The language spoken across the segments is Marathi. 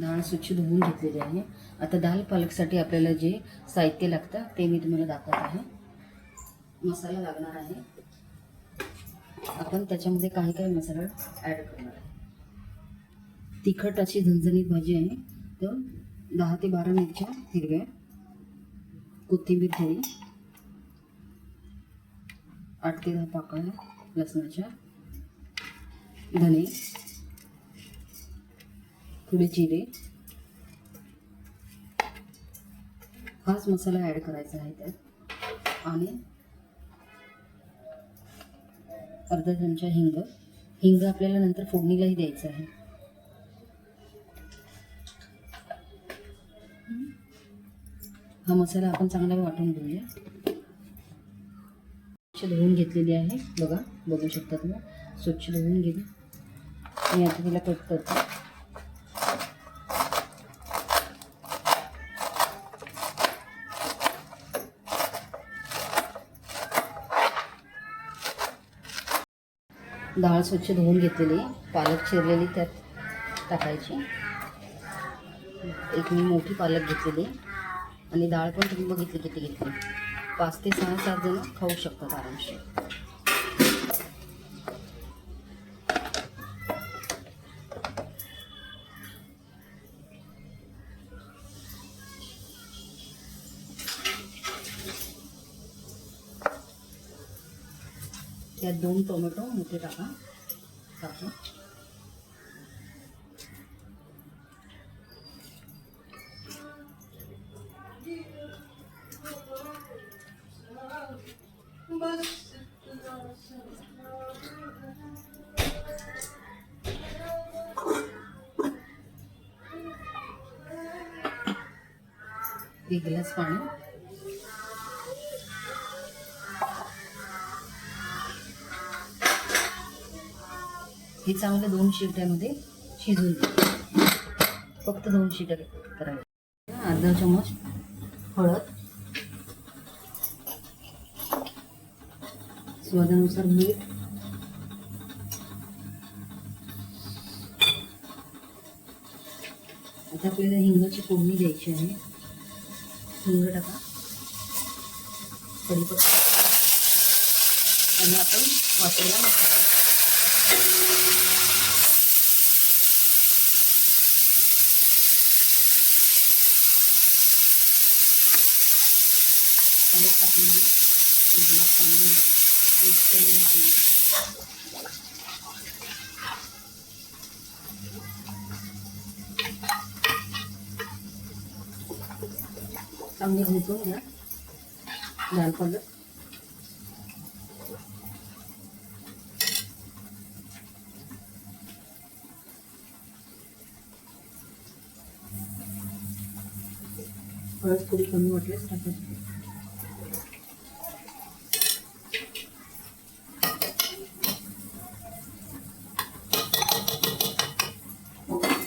डाळ स्वच्छ धुवून घेतलेली आहे. आता दाल पालकसाठी आपल्याला जे साहित्य लागतं ते मी तुम्हाला दाखवत आहे. मसाला लागणार आहे. आपण त्याच्यामध्ये काही काही मसाला ॲड करणार आहे. तिखट अशी झणझणीत भाजी आहे. तर दहा ते बारा मिरच्या हिरव्या कोथिंबीर थोडी आठ ते दहा पाकळ्या लसणाच्या धने थोडे जिरे. हाच मसाला ॲड करायचा आहे त्यात. आणि अर्धा चमचा हिंग. हिंग आपल्याला नंतर फोडणीलाही द्यायचं आहे. हा मसाला आपण चांगला वाटून घेऊया. स्वच्छ धुवून घेतलेली आहे. बघा बघू शकता तुम्ही. स्वच्छ धुवून घेते मी आता तिला कट करते. डाळ स्वच्छ धुवून घेतलेली पालक चिरलेली त्यात टाकायची. एक मी मोठी पालक घेतलेली आणि डाळ पण तुम्ही बघितली किती घेतली. पाच ते सहा सात जण खाऊ शकतात आरामशीर. त्यात दोन टोमॅटो मोठे टाका. टाकू. एक ग्लास पाणी. हे चांगलं दोन शिट्यामध्ये शिजवून फक्त दोन शिट्या करायच्या अर्धा चमच हळद. स्वादानुसार मीठ. आता आपल्याला हिंगाची फोडणी द्यायची आहे. हिंग टाका. कढीपत्ता आणि आपण वाटलेला मसाला पालक टाकलेली एक ग्लास पाण्यामध्ये मिक्स करून घ्यायची चांगली घुटून घ्या डाळ पालक हळद थोडी कमी वाटल्यास टाकायची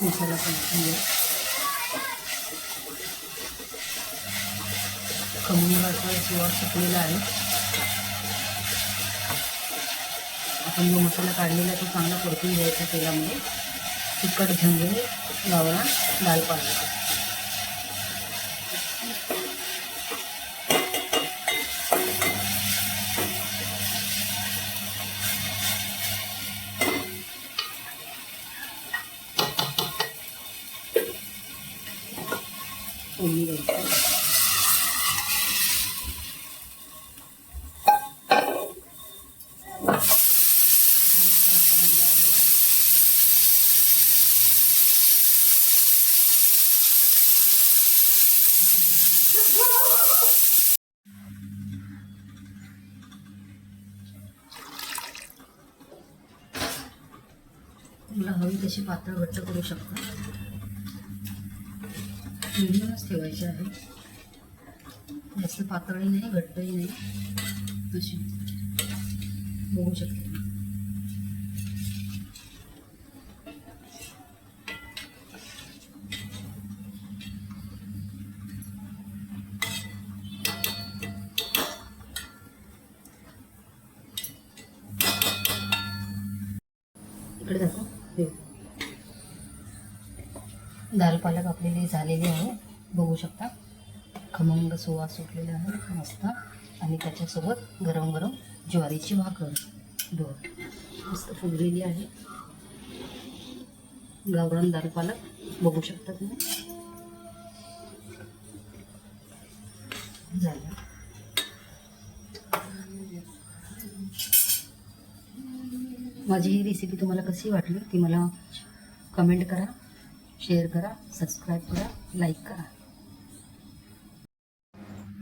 मसाला पण घालूया. खमंग असा सुवास सुकलेला आहे. आपण जो मसाला काढलेला तो चांगला परतून घ्यायचा तेलामध्ये. तिखट झंझणी गावरा लाल पाणी फोडणी द्यायची तुला हवी तशी पातळ घट्ट करू शकता. मिडियमच ठेवायची आहे जास्त पातळही नाही घट्टही नाही. अशी बघू शकते. इकडे दाखव. दाल पालक आपलेली झालेली आहे. बघू शकता. खमंग सुवास सुटलेला आहे. मस्त. आणि त्याच्यासोबत गरम गरम ज्वारीची भाकर. दोन. मस्त फुगलेली आहे. गावरान दाल पालक बघू शकता तुम्ही. झालं. माझी ही रेसिपी तुम्हाला कशी वाटली ती मला कमेंट करा. शेअर करा सबस्क्राईब करा लाईक करा.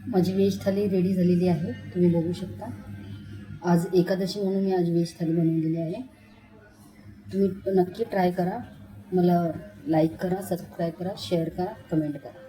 माझी वेज थाली रेडी झालेली आहे तुम्ही बघू शकता. आज एकादशी म्हणून मी आज वेज थाली बनवलेली आहे. तुम्ही नक्की ट्राय करा. मला लाईक करा सबस्क्राईब करा शेअर करा कमेंट करा.